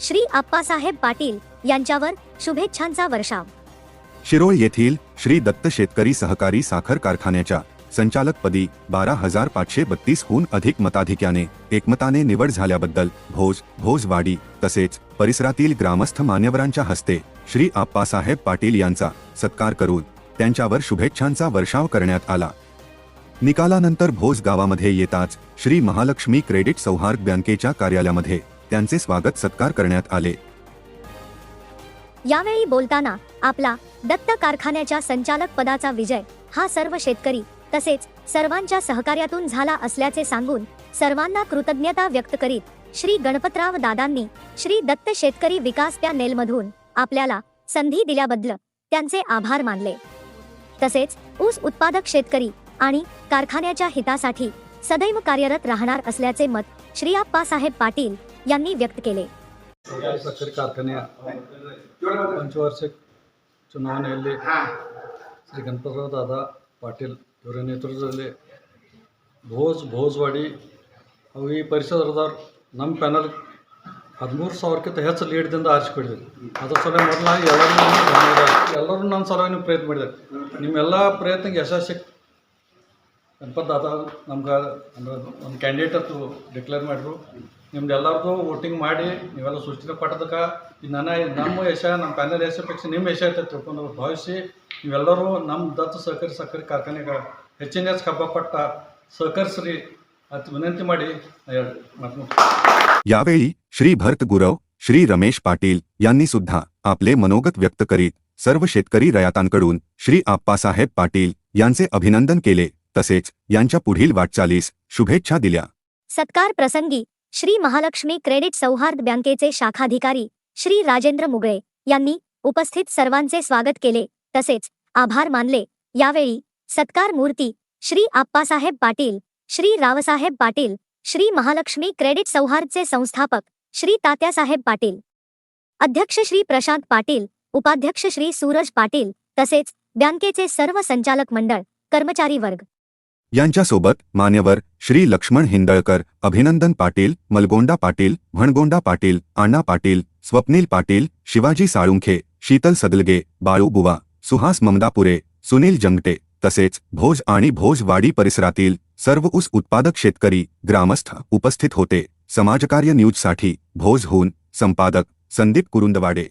श्री आप्पासाहेब पाटील यांच्यावर शुभेच्छांचा वर्षाव. शिरोळ येथील श्री दत्त शेतकरी सहकारी साखर कारखान्याच्या संचालकपदी बारा हजार पाचशे बत्तीसहून अधिक मताधिक्याने एकमताने निवड झाल्याबद्दल भोज भोजवाडी तसेच परिसरातील ग्रामस्थ मान्यवरांच्या हस्ते श्री आप्पासाहेब पाटील यांचा सत्कार करून त्यांच्यावर शुभेच्छांचा वर्षाव करण्यात आला. निकालानंतर भोज गावामध्ये येताच श्री महालक्ष्मी क्रेडिट सौहार्द बँकेच्या कार्यालयामध्ये त्यांचे स्वागत सत्कार करण्यात आले. यावेळी बोलताना आपला दत्त कारखान्याच्या संचालक पदाचा विजय हा सर्व शेतकरी तसेच सर्वांच्या सहकार्यातून झाला असल्याचे सांगून सर्वांना कृतज्ञता व्यक्त करीत श्री गणपतराव दादांनी श्री दत्त शेतकरी विकास त्या नेलमधून आपल्याला संधी दिल्याबद्दल त्यांचे आभार मानले. तसेच ऊस उत्पादक शेतकरी आणि कारखान्याच्या हितासाठी सदैव कार्यरत राहणार असल्याचे मत श्री आप्पासाहेब पाटील यांनी व्यक्त केले ಸಕ್ಕರೆ ಕಾರ್ಖಾನೆಯ ಪಂಚವಾರ್ಷಿಕ ಚುನಾವಣೆಯಲ್ಲಿ ಶ್ರೀ ಗಣಪತರಾವ್ ದಾದಾ ಪಾಟೀಲ್ ಇವರ ನೇತೃತ್ವದಲ್ಲಿ ಭೋಜ್ ಭೋಜ್ವಾಡಿ ಅವು ಈ ಪರಿಸರದವ್ರು ನಮ್ಮ ಪ್ಯಾನಲ್ ಹದಿಮೂರು ಸಾವಿರಕ್ಕಿಂತ ಹೆಚ್ಚು ಲೀಡ್ದಿಂದ ಆರಿಸಿಕೊಡಿದ್ರು ಅದ್ರ ಸಲ ಮೊದಲ ಎಲ್ಲರೂ ಧನ್ಯವಾದ ಎಲ್ಲರೂ ನನ್ನ ಸಲುವಾಗಿ ನೀವು ಪ್ರಯತ್ನ ಮಾಡಿದ್ದಾರೆ ನಿಮ್ಮೆಲ್ಲ ಪ್ರಯತ್ನಕ್ಕೆ ಯಶಸ್ಸು ಸಿಕ್ ಗಣಪತ್ ದಾದಾ ನಮ್ಗೆ ಅಂದ್ರೆ ಒಂದು ಕ್ಯಾಂಡಿಡೇಟ್ ಅದು ಡಿಕ್ಲೇರ್ ಮಾಡಿದ್ರು ನಿಮ್ದು ಎಲ್ಲರದು ವೋಟಿಂಗ್ ಮಾಡಿ ನೀವೆಲ್ಲ ಸೂಚನೆ ಪಟ್ಟದಕ್ಕೆ ಇದು ನನ್ನ ನಮ್ಮ ಯಶ ನಮ್ಮ ಪ್ಯಾನಲ್ ಯಶಪೇಕ್ಷೆ ನಿಮ್ಮ ಯಶ ಐತೆ ತಿಳ್ಕೊಂಡು ಭಾವಿಸಿ ನೀವೆಲ್ಲರೂ ನಮ್ಮ ದತ್ತು ಸಹಕಾರಿ ಸಕ್ಕರೆ ಕಾರ್ಖಾನೆಗೆ ಹೆಚ್ಚಿನ ಹೆಚ್ಚು ಹಬ್ಬಪಟ್ಟ ಸಹಕರಿಸ್ರಿ ಅಂತ ವಿನಂತಿ ಮಾಡಿ ನಾ ಹೇಳಿ ಮಾತು ಮುಗಿಸ್ತೀನಿ. यावेळी श्री भरत गुरव श्री रमेश पाटील यांनी सुद्धा आपले मनोगत व्यक्त करीत सर्व शेतकरी रयातांकडून श्री आप्पासाहेब पाटील यांचे अभिनंदन केले तसेच यांच्या पुढील वाटचालीस शुभेच्छा दिल्या. सत्कार प्रसंगी श्री महालक्ष्मी क्रेडिट सौहार्द बँकेचे शाखाधिकारी श्री राजेंद्र मुगळे यांनी उपस्थित सर्वांचे स्वागत केले. तसेच आभार मानले. यावेळी सत्कार मूर्ती श्री आप्पासाहेब पाटील श्री रावसाहेब पाटील श्री महालक्ष्मी क्रेडिट सौहार्दचे संस्थापक श्री तात्यासाहेब पाटील अध्यक्ष श्री प्रशांत पाटील उपाध्यक्ष श्री सूरज पाटील तसेच बँकेचे सर्व संचालक मंडळ कर्मचारी वर्ग. यांच्यासोबत मान्यवर श्री लक्ष्मण हिंदळकर अभिनंदन पाटील मलगोंडा पाटील भणगोंडा पाटील अण्णा पाटील स्वप्नील पाटील शिवाजी साळुंखे शीतल सदलगे बाळूबुवा सुहास ममदापुरे सुनील जंगटे तसेच भोज आणि भोजवाडी परिसरातील सर्व ऊस उत्पादक शेतकरी ग्रामस्थ उपस्थित होते. समाजकार्य न्यूजसाठी भोजहून संपादक संदीप कुरुंदवाडे.